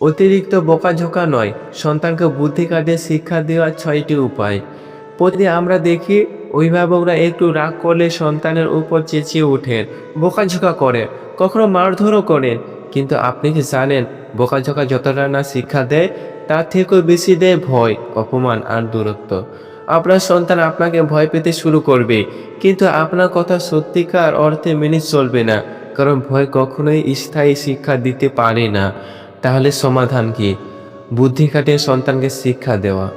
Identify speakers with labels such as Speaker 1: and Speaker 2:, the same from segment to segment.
Speaker 1: অতিরিক্ত বোকাঝোকা নয়, সন্তানকে বুদ্ধি কাটিয়ে শিক্ষা দেওয়ার ছয়টি উপায়। প্রতিদিন আমরা দেখি, অভিভাবকরা একটু রাগ করলে সন্তানের উপর চেঁচিয়ে ওঠেন বোকাঝোকা করে, কখনো মারধরও করেন কিন্তু আপনি কি জানেন, বোকাঝোকা যতটা না শিক্ষা দেয়, তার থেকেও বেশি দেয় ভয়, অপমান আর দূরত্ব। আপনার সন্তান আপনাকে ভয় পেতে শুরু করবে, কিন্তু আপনার কথা সত্যিকার অর্থে মেনে চলবে না, কারণ ভয় কখনোই স্থায়ী শিক্ষা দিতে পারে না। তাহলে সমাধান কি? বুদ্ধি খাটিয়ে সন্তানকে শিক্ষা দেওয়া।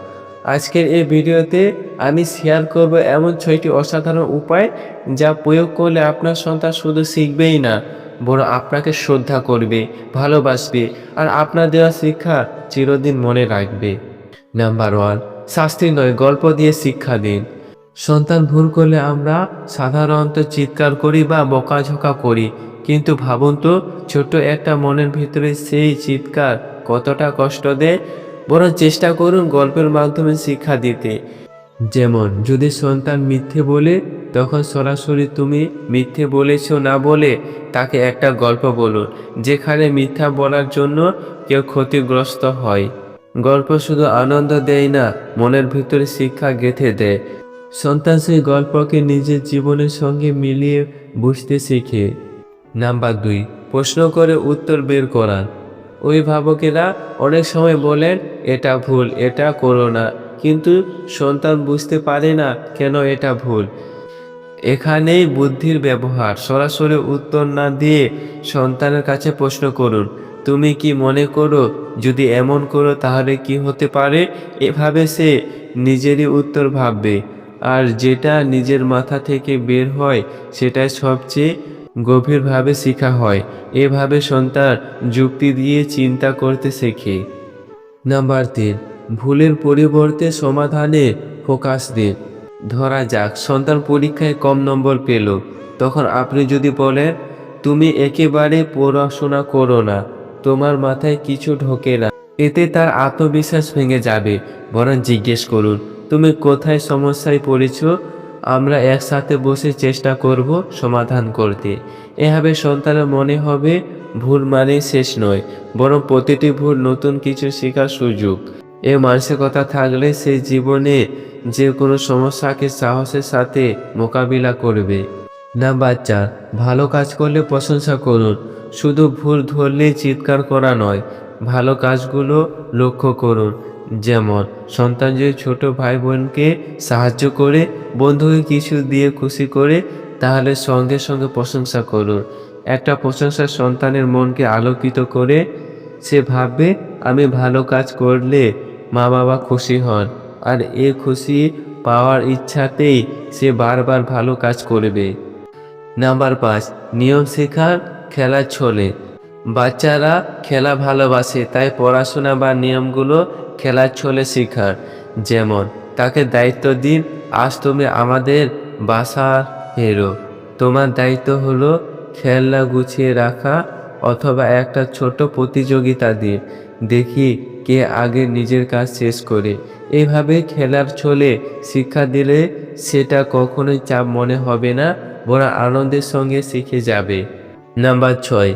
Speaker 1: আজকের এই ভিডিওতে আমি শেয়ার করব এমন ছয়টি অসাধারণ উপায় যা প্রয়োগ করলে আপনার সন্তান শুধু শিখবেই না, বরং আপনাকে শ্রদ্ধা করবে, ভালোবাসবে, আর আপনার দেওয়া শিক্ষা চিরদিন মনে রাখবে। নাম্বার ওয়ান শাস্তি নয়, গল্প দিয়ে শিক্ষা দিন। সন্তান ভুল করলে আমরা সাধারণত চিৎকার করি বা বকাঝকা করি। কিন্তু ভাবুন তো, ছোট্ট একটা মনের ভিতরে সেই চিৎকার কতটা কষ্ট দেয়? বরং চেষ্টা করুন গল্পের মাধ্যমে শিক্ষা দিতে। যেমন, যদি সন্তান মিথ্যে বলে, তখন সরাসরি তুমি মিথ্যে বলেছ না বলে তাকে একটা গল্প বলুন, যেখানে মিথ্যা বলার জন্য কেউ ক্ষতিগ্রস্ত হয়। গল্প শুধু আনন্দ দেয় না, মনের ভিতরে শিক্ষা গেঁথে দেয়। সন্তান সেই গল্পকে নিজের জীবনের সঙ্গে মিলিয়ে বুঝতে শিখে। নাম্বার দুই, প্রশ্ন করে উত্তর বের করা। অভিভাবকেরা অনেক সময় বলেন, এটা ভুল, এটা করো না। কিন্তু সন্তান বুঝতে পারে না, কেন এটা ভুল? এখানেই বুদ্ধির ব্যবহার। সরাসরি উত্তর না দিয়ে সন্তানের কাছে প্রশ্ন করুন, তুমি কি মনে করো, যদি এমন করো তাহলে কি হতে পারে? এভাবে সে নিজেরই উত্তর ভাববে। আর যেটা নিজের মাথা থেকে বের হয়, সেটাই সবচেয়ে গভীরভাবে শেখা হয়। এভাবে সন্তান যুক্তি দিয়ে চিন্তা করতে শেখে। নাম্বার তিন, ভুলের পরিবর্তে সমাধানে ফোকাস দিন ধরা যাক, সন্তান পরীক্ষায় কম নম্বর পেল। তখন আপনি যদি বলেন, তুমি একেবারে পড়াশোনা করো না, তোমার মাথায় কিছু ঢোকে না। এতে তার আত্মবিশ্বাস ভেঙে যাবে। বরং জিজ্ঞেস করুন তুমি কোথায় সমস্যায় পড়েছ, আমরা একসাথে বসে চেষ্টা করব সমাধান করতে। এভাবে সন্তানের মনে হবে, ভুল মানে শেষ নয়, বরং প্রতিটি ভুল নতুন কিছু শেখার সুযোগ। এ মানসিকতা থাকলে সে জীবনে যে কোনো সমস্যাকে সাহসের সাথে মোকাবিলা করবে। নাম্বার চার, ভালো কাজ করলে প্রশংসা করুন। শুধু ভুল ধরলে চিৎকার করা নয়, ভালো কাজগুলো লক্ষ্য করুন। যেমন সন্তান যদি ছোট ভাই বোনকে সাহায্য করে, বন্ধুকে কিছু দিয়ে খুশি করে, তাহলে সঙ্গে সঙ্গে প্রশংসা করুন। একটা প্রশংসা সন্তানের মনকে আলোকিত করে, সে ভাববে, আমি ভালো কাজ করলে মা বাবা খুশি হন। আর এ খুশি পাওয়ার ইচ্ছাতেই সে বারবার ভালো কাজ করবে। নাম্বার পাঁচ, নিয়ম শেখার খেলা ছলে বাচ্চারা খেলা ভালোবাসে, তাই পড়াশোনা বা নিয়মগুলো খেলার ছলে শেখার। যেমন, তাকে দায়িত্ব দিন, আজ তুমি আমাদের বাসার হেরো তোমার দায়িত্ব হলো খেলনা গুছিয়ে রাখা অথবা একটা ছোট প্রতিযোগিতা দিন। দেখি কে আগে নিজের কাজ শেষ করে। এভাবে খেলার ছলে শিক্ষা দিলে সেটা কখনোই চাপ মনে হবে না, বরং আনন্দের সঙ্গে শিখে যাবে। নাম্বার ছয়,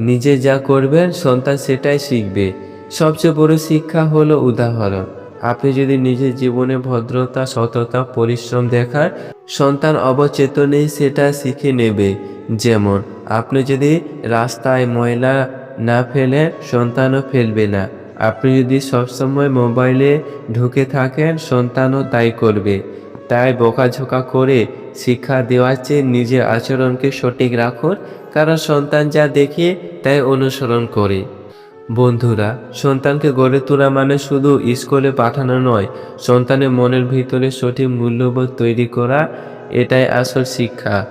Speaker 1: নিজে যা করবেন সন্তান সেটাই শিখবে। সবচেয়ে বড় শিক্ষা হলো উদাহরণ। আপনি যদি নিজের জীবনে ভদ্রতা, সততা, পরিশ্রম দেখান সন্তান অবচেতনেই সেটা শিখে নেবে। যেমন, আপনি যদি রাস্তায় ময়লা না ফেলে সন্তানও ফেলবে না। আপনি যদি সবসময় মোবাইলে ঢুকে থাকেন, সন্তানও তাই করবে। তাই বকাঝোকা করে শিক্ষা দেওয়ার চেয়ে নিজের আচরণকে সঠিক রাখুন, কারণ সন্তান যা দেখে তাই অনুসরণ করে। বন্ধুরা, সন্তানকে গড়ে তোলা মানে শুধু স্কুলে পাঠানো নয়, সন্তানের মনের ভিতরে সঠিক মূল্যবোধ তৈরি করা, এটাই আসল শিক্ষা।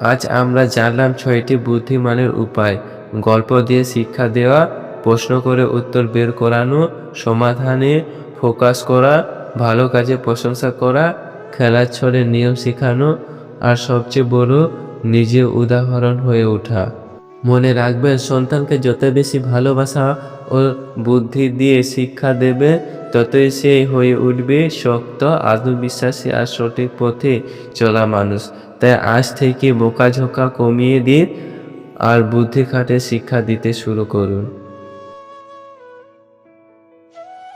Speaker 1: আজ আমরা জানলাম ছয়টি বুদ্ধিমানের উপায়। গল্প দিয়ে শিক্ষা দেওয়া, প্রশ্ন করে উত্তর বের করানো, সমাধানে ফোকাস করা, ভালো কাজে প্রশংসা করা, খেলার ছলে নিয়ম শেখানো, আর সবচেয়ে বড়, নিজে উদাহরণ হয়ে ওঠা। মনে রাখবেন সন্তানকে যত বেশি ভালোবাসা ও বুদ্ধি দিয়ে শিক্ষা দেবে, ততই সে হয়ে উঠবে শক্ত, আত্মবিশ্বাসী আর সঠিক পথে চলা মানুষ। তাই আজ থেকে বোকাঝোকা কমিয়ে দিন আর বুদ্ধি খাটে শিক্ষা দিতে শুরু করুন।